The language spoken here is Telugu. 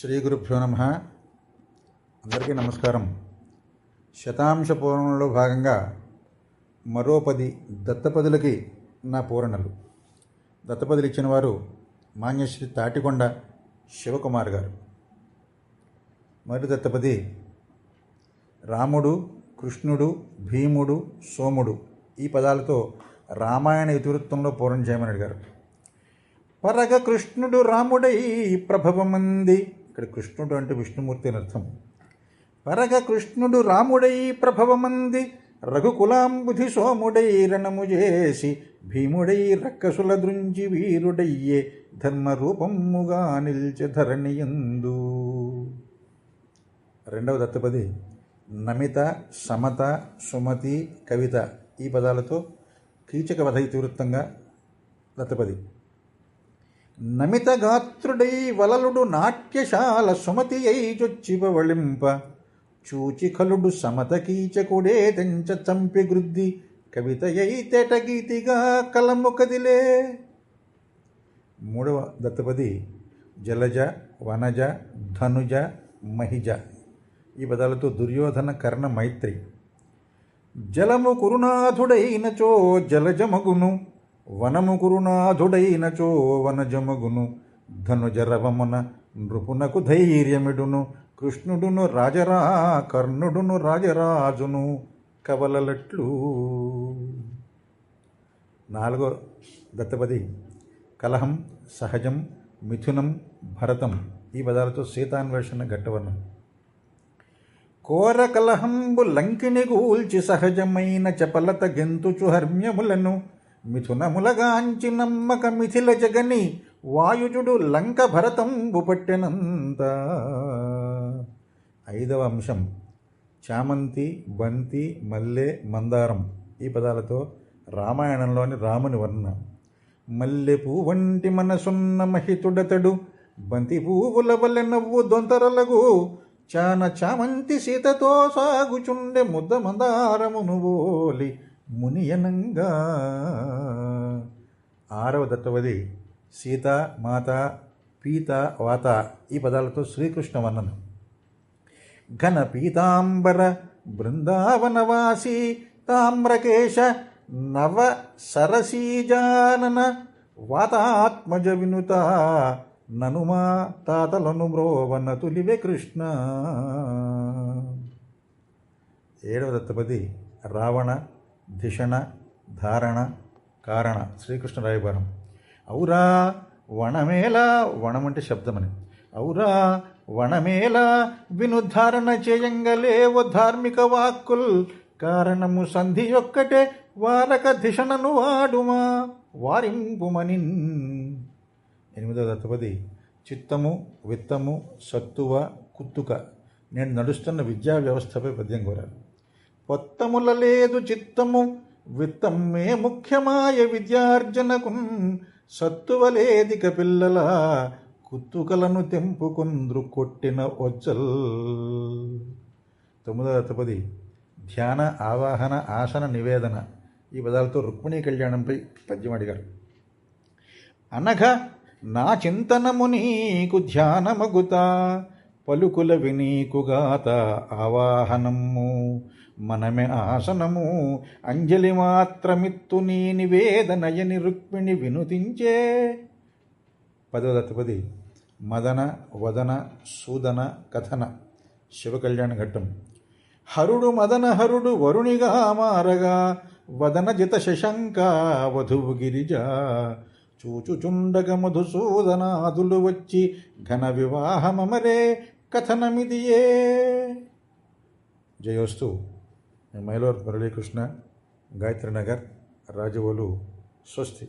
శ్రీ గురుభ్యో నమ. అందరికీ నమస్కారం. శతాంశ పూరణలో భాగంగా మరో పది దత్తపదులకి నా పూరణలు. దత్తపదులు ఇచ్చిన వారు మాన్యశ్రీ తాటికొండ శివకుమార్ గారు. మరి దత్తపది రాముడు కృష్ణుడు భీముడు సోముడు ఈ పదాలతో రామాయణ ఇతివృత్తంలో పూరణ చేయమని అడిగారు. పరగ కృష్ణుడు రాముడై ప్రభవమంది ఇక్కడ కృష్ణుడు అంటే విష్ణుమూర్తి అని అర్థం. పరగ కృష్ణుడు రాముడై ప్రభవమంది రఘుకులాంబుధి సోముడై రణము చేసి భీముడై రక్కసుల దృంజి వీరుడయ్యే ధర్మరూపముగా నిల్చ ధరణియందు. రెండవ దత్తపది నమిత సమత సుమతి కవిత ఈ పదాలతో కీచక వధ ఇతివృత్తంగా దత్తపది. నమితగాత్రుడై వలలుడు నాట్యశాల సుమతి అయి చొచ్చిపవళింప చూచి సమత కీచకుడే తెంచ చంపి గృద్ది. కవిత అయి తెటగీతిగా కలము కదిలే. మూడవ దత్తపది జలజ వనజ ధనుజ మహిజ. ఈ పదాలతో దుర్యోధన కర్ణ మైత్రి. జలము కురునాథుడైనచో జలజమగును వనము గురునాథుడైనచో వనజమగును. ధనుజరవమున నృపునకు ధైర్యమిడును. కృష్ణుడును రాజరా కర్ణుడును రాజరాజును. కవలలట్లు. నాలుగో దత్తపది. కలహం సహజం మిథునం భరతం ఈ పదాలతో సీతాన్వేషణ ఘట్టవర్ణం. కోర కలహంబు లంకిని గూల్చి సహజమైన చపలత గెంతుచు హర్మ్యములను. మిథునములగాంచి నమ్మక మిథిల జగని వాయుజుడు లంక భరతంబు పట్టెనంత. ఐదవ అంశం. చామంతి బంతి మల్లె మందారం ఈ పదాలతో రామాయణంలోని రాముని వర్ణన. మల్లె వంటి మనసున్న మహితుడతడు బంతి పువ్వుల వల్లె నవ్వు దొంతరలగు చాన చామంతి సీతతో సాగుచుండె ముద్ద మందారమును ఓలి మునియనంగా. ఆరవ దత్తవది సీత మాత పీత వాత ఈ పదాలతో శ్రీకృష్ణ వర్ణనం. ఘన పీతాంబర బృందావనవాసి తామ్రకేశ నవ సరసీజానన వాతాత్మజ వినుత ననుమా తాతలను బ్రోవన తులివే కృష్ణ. ఏడవ దత్తపది రావణ ధిషణ ధారణ కారణ శ్రీకృష్ణ రాయబారం. ఔరా వణమేళ వణమంటే శబ్దమని ఔరా వనమేలా వినుద్ధారణ చేయంగలేవ ధార్మిక వాక్కుల్ కారణము సంధి ఒక్కటే వారక ధిషణను వాడుమా? వారింపుమని. ఎనిమిదవ దత్తపది. చిత్తము విత్తము సత్తువ కుత్తుక. నేను నడుస్తున్న విద్యా వ్యవస్థపై పద్యం కోరాను పొత్తముల లేదు చిత్తము. విత్తమ్మే ముఖ్యమాయ విద్యార్జనకు సత్తువలేదిక పిల్లల కుత్తుకలను తెంపుకుంద్రు కొట్టిన ఒజ్జల్. తొమ్మిదవ దత్తపది ధ్యాన ఆవాహన ఆసన నివేదన ఈ పదాలతో రుక్మిణీ కళ్యాణంపై పద్యం అడిగారు. అనగా నా చింతనము నీకు ధ్యానమగుత పలుకుల వినీకుగాత ఆవాహనము. మనమే ఆసనము. అంజలి మాత్రమిత్తు నీ నివేదనయని రుక్మిణి వినుతించే. పదవ దత్తపది. మదన వదన సూదన కథన. శివకళ్యాణ ఘట్టం. హరుడు మదన హరుడు వరుణిగా మారగా. వదన జిత శశంక వధువు గిరిజ. చూచుచుండగ మధుసూదనాదులు వచ్చి ఘన వివాహమమరే కథనమిదియే. జయోస్తు. మైలోర్ మురళీకృష్ణ గాయత్రి నగర్ రాజవోలు స్వస్తి.